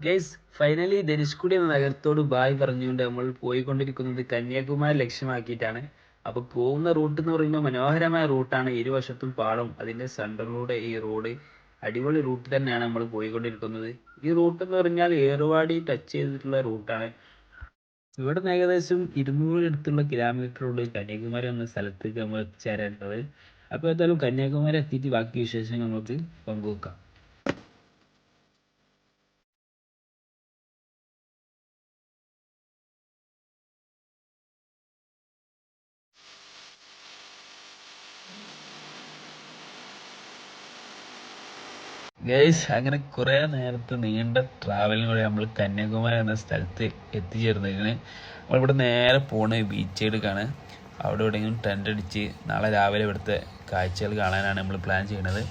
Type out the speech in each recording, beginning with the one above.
Guys finally Dhanushkodi എന്ന നഗരത്തോട് bye പറഞ്ഞുകൊണ്ട് നമ്മൾ പോയിക്കൊണ്ടിരിക്കുന്നത് കന്യാകുമാരി ലക്ഷ്യമാക്കിയിട്ടാണ്. അപ്പോൾ പോകുന്ന റൂട്ട് എന്ന് പറയുമ്പോൾ മനോഹരമായ റൂട്ടാണ് ഇരുവശത്തും പാടം. അതിന്റെ സെന്ററിലൂടെ ഈ റോഡ് അടിപൊളി റൂട്ട് തന്നെയാണ് നമ്മൾ പോയിക്കൊണ്ടിരിക്കുന്നത്. ഈ റൂട്ട് എന്ന് പറഞ്ഞാൽ ഏറുവാടി ടച്ച് ചെയ്തിട്ടുള്ള റൂട്ടാണ് ഇവിടെ നിന്ന് ഏകദേശം ഇരുന്നൂറ് അടുത്തുള്ള കിലോമീറ്റർ ഉള്ളൂ കന്യാകുമാരി എന്ന സ്ഥലത്തേക്ക് നമ്മൾ എത്തിച്ചേരേണ്ടത് അപ്പോൾ ഏതായാലും കന്യാകുമാരി എത്തിയിട്ട് ബാക്കി വിശേഷങ്ങൾ നമുക്ക് പങ്കുവെക്കാം. ഗൈസ് അങ്ങനെ കുറേ നേരത്തെ നീണ്ട ട്രാവലിലൂടെ നമ്മൾ കന്യാകുമാരി എന്ന സ്ഥലത്ത് നമ്മൾ നമ്മളിവിടെ നേരെ പോണ ബീച്ച് സൈഡിലേക്കാണ് അവിടെ എവിടെയെങ്കിലും ടെന്റ് അടിച്ച് നാളെ രാവിലെ ഇവിടുത്തെ കാഴ്ചകൾ കാണാനാണ് നമ്മൾ പ്ലാൻ ചെയ്യുന്നത്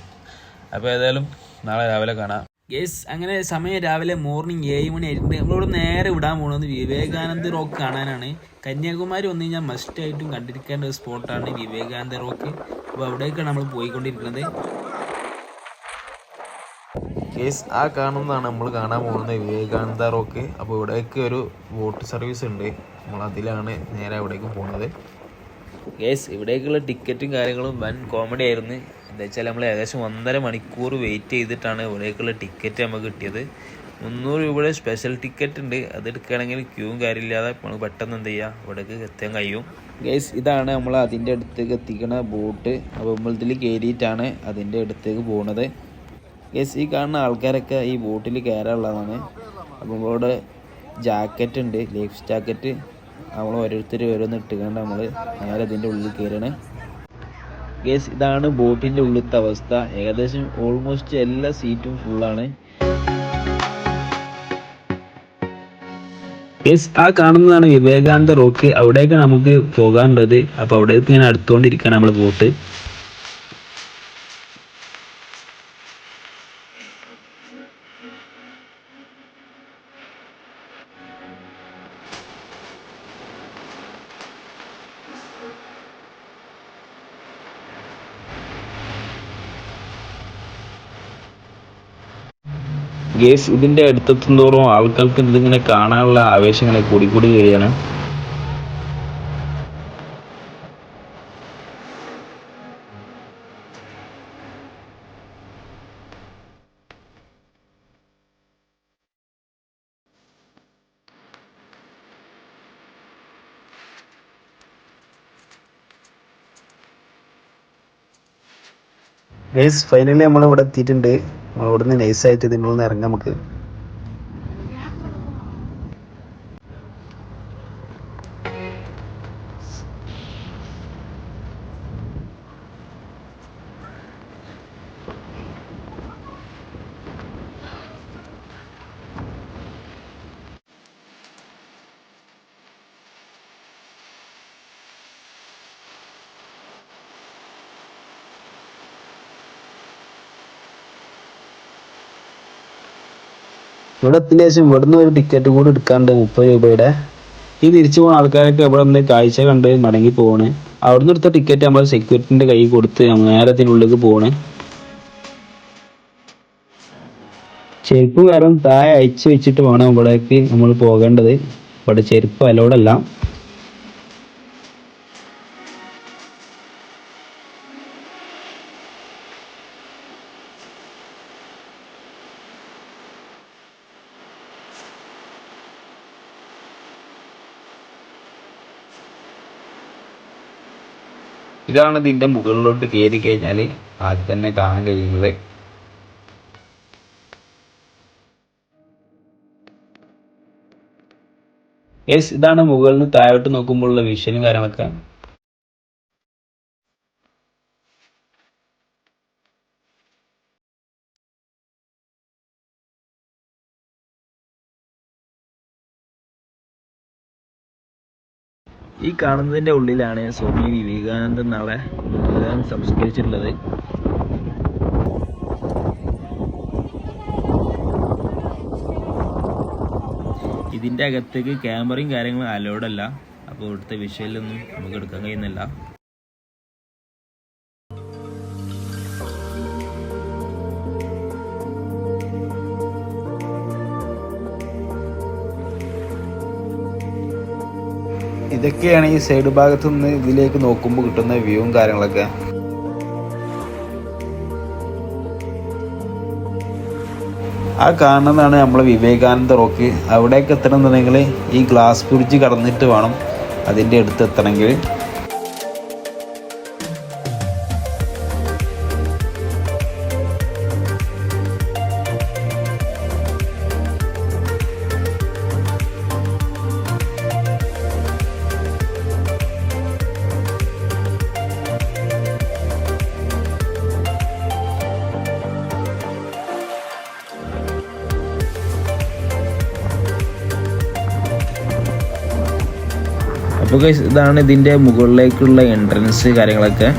അപ്പോൾ ഏതായാലും നാളെ രാവിലെ കാണാം. ഗേസ് അങ്ങനെ സമയം രാവിലെ മോർണിംഗ് ഏഴ് മണി ആയിട്ടുണ്ട്. നമ്മളിവിടെ നേരെ വിടാൻ പോകുന്നത് വിവേകാനന്ദ റോക്ക് കാണാനാണ്. കന്യാകുമാരി വന്നു കഴിഞ്ഞാൽ മസ്റ്റായിട്ടും കണ്ടിരിക്കേണ്ട ഒരു സ്പോട്ടാണ് വിവേകാനന്ദ റോക്ക് അപ്പോൾ അവിടേക്കാണ് നമ്മൾ പോയിക്കൊണ്ടിരിക്കുന്നത്. കേസ് ആ കാണുന്നതാണ് നമ്മൾ കാണാൻ പോകുന്നത്. വിവേകാനന്ദ റോക്ക് അപ്പോൾ ഇവിടേക്ക് ഒരു ബോട്ട് സർവീസ് ഉണ്ട്. നമ്മൾ അതിലാണ് നേരെ അവിടേക്ക് പോകുന്നത് കേസ് ഇവിടേക്കുള്ള ടിക്കറ്റും കാര്യങ്ങളും വൻ കോമഡി ആയിരുന്നു. എന്താ വെച്ചാൽ നമ്മൾ ഏകദേശം ഒന്നര മണിക്കൂർ വെയിറ്റ് ചെയ്തിട്ടാണ് ഇവിടേക്കുള്ള ടിക്കറ്റ് നമുക്ക് കിട്ടിയത്. മുന്നൂറ് രൂപയുടെ സ്പെഷ്യൽ ടിക്കറ്റ് ഉണ്ട്. അത് എടുക്കുകയാണെങ്കിൽ ക്യൂവും കാര്യമില്ലാതെ നമുക്ക് പെട്ടെന്ന് എന്ത് ചെയ്യുക ഇവിടേക്ക് എത്താൻ കഴിയും. ഗേസ് ഇതാണ് നമ്മൾ അതിന്റെ അടുത്തേക്ക് എത്തിക്കുന്ന ബോട്ട് അപ്പോൾ നമ്മൾ ഇതിൽ കയറിയിട്ടാണ് അതിന്റെ അടുത്തേക്ക് പോകുന്നത് ഗേസ് ഈ കാണുന്ന ആൾക്കാരൊക്കെ ഈ ബോട്ടിൽ കയറാനുള്ളതാണ് അപ്പോൾ നമ്മളോട് ജാക്കറ്റ് ഉണ്ട് ലൈഫ് ജാക്കറ്റ് നമ്മൾ ഓരോരുത്തർ ഓരോന്ന് ഇട്ടുകൊണ്ട് നമ്മൾ നേരെ ഇതിന്റെ ഉള്ളിൽ കയറണേ ഗസ് ഇതാണ് ബോട്ടിന്റെ ഉള്ളിലത്തെ അവസ്ഥ. ഏകദേശം ഓൾമോസ്റ്റ് എല്ലാ സീറ്റും ഫുള്ളാണ് ഗേസ് ആ കാണുന്നതാണ് വിവേകാനന്ദ റോക്ക് അവിടേക്ക് നമുക്ക് പോകാനുള്ളത്. അപ്പോൾ അവിടേക്ക് ഇങ്ങനെ അടുത്തുകൊണ്ടിരിക്കുകയാണ് നമ്മൾ ബോട്ട് ഗേസ് ഇതിന്റെ അടുത്തെത്തും തോറും ആൾക്കാർക്ക് ഇതിങ്ങനെ കാണാനുള്ള ആവേശം ഇങ്ങനെ കൂടിക്കൂടി കൂടി വരികയാണ്. ഗൈസ് ഫൈനലി നമ്മൾ ഇവിടെ എത്തിയിട്ടുണ്ട്. അവിടുന്ന് നൈസായിട്ട് ഇതിന്റെ ഇറങ്ങാം നമുക്ക്. ഇവിടെ എത്തിയ ശേഷം ഇവിടുന്ന് ഒരു ടിക്കറ്റ് കൂടി എടുക്കാണ്ട് മുപ്പത് രൂപയുടെ. ഈ തിരിച്ചു പോകുന്ന ആൾക്കാരൊക്കെ ഇവിടെ നിന്ന് കാഴ്ച കണ്ട് മടങ്ങി പോവാണ് അവിടുന്ന് എടുത്ത ടിക്കറ്റ് നമ്മൾ സെക്യൂരിറ്റിന്റെ കയ്യിൽ കൊടുത്ത് നേരത്തിനുള്ളിൽ പോവാണ് ചെരുപ്പ് കാരണം താഴെ അയച്ചു വെച്ചിട്ട് വേണം ഇവിടേക്ക് നമ്മൾ പോകേണ്ടത്. ഇവിടെ ചെരുപ്പ് അലോഡല്ല ഇതാണ് ഇതിന്റെ മുകളിലോട്ട് കയറി കഴിഞ്ഞാൽ ആദ്യം തന്നെ കാണാൻ കഴിയുന്നത്. യെസ് ഇതാണ് മുകളിൽ നിന്ന് താഴോട്ട് നോക്കുമ്പോഴുള്ള വിഷനും കാര്യങ്ങളൊക്കെ. ഈ കാണുന്നതിന്റെ ഉള്ളിലാണ് സ്വാമി വിവേകാനന്ദൻ നാളെ മൃതദേഹം സംസ്കരിച്ചിട്ടുള്ളത്. ഇതിന്റെ അകത്തേക്ക് ക്യാമറയും കാര്യങ്ങളും അലോഡല്ല അപ്പോൾ ഇവിടുത്തെ വിഷയിലൊന്നും നമുക്ക് എടുക്കാൻ കഴിയുന്നില്ല. ഇതൊക്കെയാണ് ഈ സൈഡ് ഭാഗത്ത് നിന്ന് ഇതിലേക്ക് നോക്കുമ്പോൾ കിട്ടുന്ന വ്യൂവും കാര്യങ്ങളൊക്കെ. ആ കാണുന്നതാണ് നമ്മളെ വിവേകാനന്ദ റോക്ക്. അവിടേക്ക് എത്തണമെന്നുണ്ടെങ്കിൽ ഈ ഗ്ലാസ് ബ്രിഡ്ജ് കടന്നിട്ട് വേണം അതിന്റെ അടുത്ത് എത്തണമെങ്കിൽ അപ്പോൾ ഇതാണ് ഇതിന്റെ മുകളിലേക്കുള്ള എൻട്രൻസ് കാര്യങ്ങളൊക്കെ.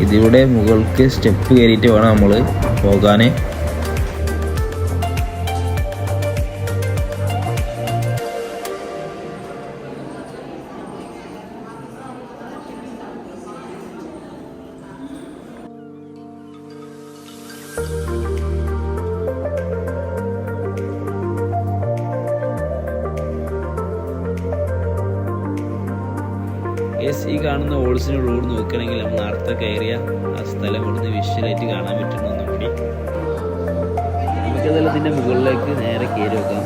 ഇതിലൂടെ മുകൾക്ക് സ്റ്റെപ്പ് കയറിയിട്ട് വേണം നമ്മൾ പോകാൻ യെസ് ഈ കാണുന്ന ഓൾസിന് റോഡ് നോക്കുകയാണെങ്കിൽ നമ്മൾ നേരത്തെ കയറിയ ആ സ്ഥലം ഇവിടുന്ന് വിഷ്വലായിട്ട് കാണാൻ പറ്റുന്നു നോക്കി നമുക്കതെല്ലാം ഇതിന്റെ മുകളിലേക്ക് നേരെ കയറി വെക്കാം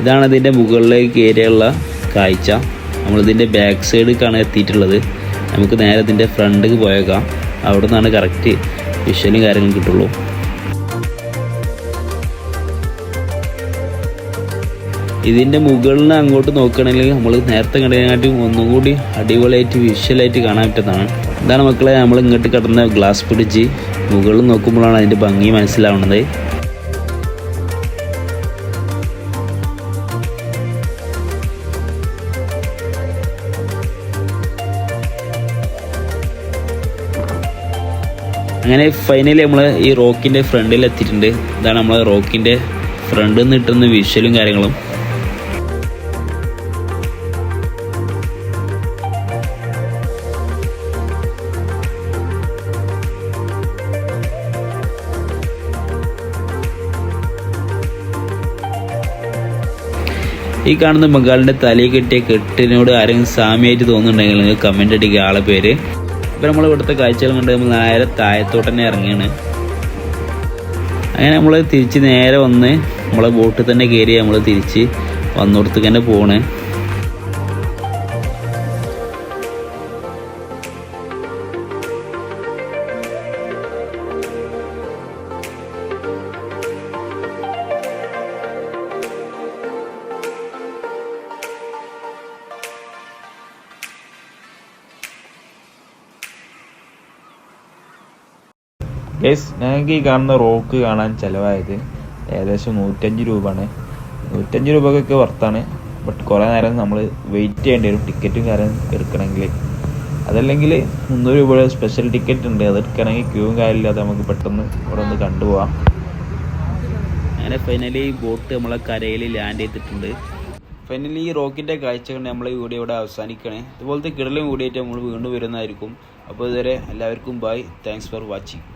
ഇതാണ് ഇതിന്റെ മുകളിലേക്ക് കയറിയുള്ള കാഴ്ച. നമ്മളിതിന്റെ ബാക്ക് സൈഡിലേക്കാണ് എത്തിയിട്ടുള്ളത്. നമുക്ക് നേരെ ഇതിന്റെ ഫ്രണ്ടിലേക്ക് പോയേക്കാം. അവിടെ നിന്നാണ് കറക്റ്റ് വിഷ്വലും കാര്യങ്ങളും കിട്ടുള്ളൂ. ഇതിന്റെ മുകളിൽ അങ്ങോട്ട് നോക്കുകയാണെങ്കിൽ നമ്മൾ നേരത്തെ കണ്ടതിനായിട്ടും ഒന്നും കൂടി അടിപൊളിയായിട്ട് വിഷ്വലായിട്ട് കാണാൻ പറ്റുന്നതാണ്. ഇതാണ് മക്കളെ നമ്മൾ ഇങ്ങോട്ട് കിടന്ന ഗ്ലാസ് പിടിച്ച് മുകളിൽ നോക്കുമ്പോഴാണ് അതിന്റെ ഭംഗി മനസ്സിലാവുന്നത്. അങ്ങനെ ഫൈനലി നമ്മൾ ഈ റോക്കിന്റെ ഫ്രണ്ടിൽ എത്തിയിട്ടുണ്ട്. ഇതാണ് നമ്മൾ റോക്കിന്റെ ഫ്രണ്ടിൽ നിന്ന് കിട്ടുന്ന വിഷ്വലും കാര്യങ്ങളും. ഈ കാണുന്ന ബംഗാളിന്റെ തലയിൽ കെട്ടിയ കെട്ടിനോട് ആരെങ്കിലും സാമ്യമായിട്ട് തോന്നുന്നുണ്ടെങ്കിൽ നിങ്ങൾ കമന്റ് അടിക്കുക. ആളെ പേര്. ഇപ്പം നമ്മൾ ഇവിടുത്തെ കാഴ്ചകൾ കണ്ട് നമ്മൾ നേരെ താഴത്തോട്ട് തന്നെ ഇറങ്ങിയാണ് അങ്ങനെ നമ്മൾ തിരിച്ച് നേരെ വന്ന് നമ്മളെ ബോട്ടിൽ തന്നെ കയറി നമ്മൾ തിരിച്ച് വന്നോടത്തേക്ക് തന്നെ പോണ്. ഗൈസ് ഞങ്ങൾക്ക് ഈ കാണുന്ന റോക്ക് കാണാൻ ചിലവായത് ഏകദേശം നൂറ്റഞ്ച് രൂപയാണ്. നൂറ്റഞ്ച് രൂപക്കൊക്കെ വർത്താണ് ബട്ട് കുറേ നേരം നമ്മൾ വെയിറ്റ് ചെയ്യേണ്ടി വരും ടിക്കറ്റും കാര്യം എടുക്കണമെങ്കിൽ അതല്ലെങ്കിൽ മുന്നൂറ് രൂപയുടെ സ്പെഷ്യൽ ടിക്കറ്റ് ഉണ്ട്. അത് എടുക്കണമെങ്കിൽ ക്യൂവും കാര്യമില്ലാതെ നമുക്ക് പെട്ടെന്ന് ഇവിടെ ഒന്ന് കണ്ടുപോകാം അങ്ങനെ ഫൈനലി ബോട്ട് നമ്മളെ കരയിൽ ലാൻഡ് ചെയ്തിട്ടുണ്ട്. ഫൈനലി ഈ റോക്കിന്റെ കാഴ്ച കണ്ട് നമ്മൾ ഈ വീഡിയോ ഇവിടെ അവസാനിക്കണേ. ഇതുപോലത്തെ കിടലും കൂടിയിട്ട് നമ്മൾ വീണ്ടും വരുന്നതായിരിക്കും. അപ്പോൾ ഇതുവരെ എല്ലാവർക്കും ബൈ താങ്ക്സ് ഫോർ വാച്ചിങ്